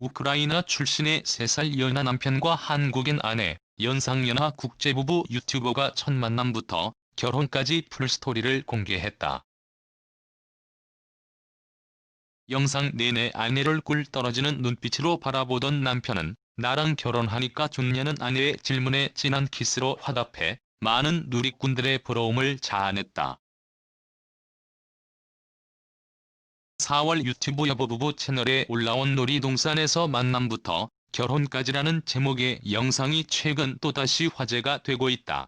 우크라이나 출신의 3살 연하 남편과 한국인 아내, 연상연하 국제부부 유튜버가 첫 만남부터 결혼까지 풀스토리를 공개했다. 영상 내내 아내를 꿀 떨어지는 눈빛으로 바라보던 남편은 나랑 결혼하니까 좋냐는 아내의 질문에 진한 키스로 화답해 많은 누리꾼들의 부러움을 자아냈다. 4월 유튜브 여보부부 채널에 올라온 놀이동산에서 만남부터 결혼까지라는 제목의 영상이 최근 또다시 화제가 되고 있다.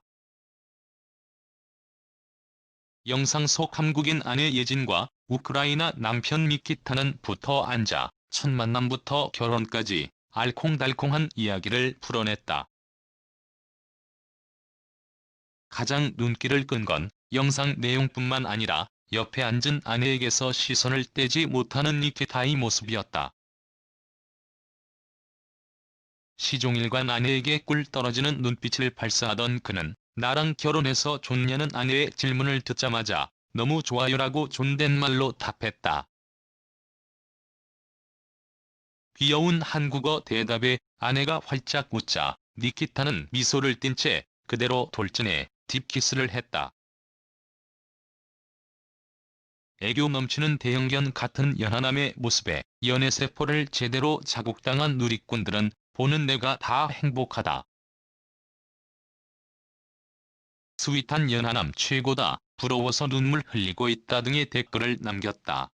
영상 속 한국인 아내 예진과 우크라이나 남편 미키타는 붙어 앉아 첫 만남부터 결혼까지 알콩달콩한 이야기를 풀어냈다. 가장 눈길을 끈 건 영상 내용뿐만 아니라 옆에 앉은 아내에게서 시선을 떼지 못하는 니키타의 모습이었다. 시종일관 아내에게 꿀 떨어지는 눈빛을 발사하던 그는 나랑 결혼해서 좋냐는 아내의 질문을 듣자마자 너무 좋아요라고 존댓말로 답했다. 귀여운 한국어 대답에 아내가 활짝 웃자 니키타는 미소를 띤 채 그대로 돌진해 딥키스를 했다. 애교 넘치는 대형견 같은 연하남의 모습에 연애세포를 제대로 자국당한 누리꾼들은 보는 내가 다 행복하다. 스윗한 연하남 최고다. 부러워서 눈물 흘리고 있다 등의 댓글을 남겼다.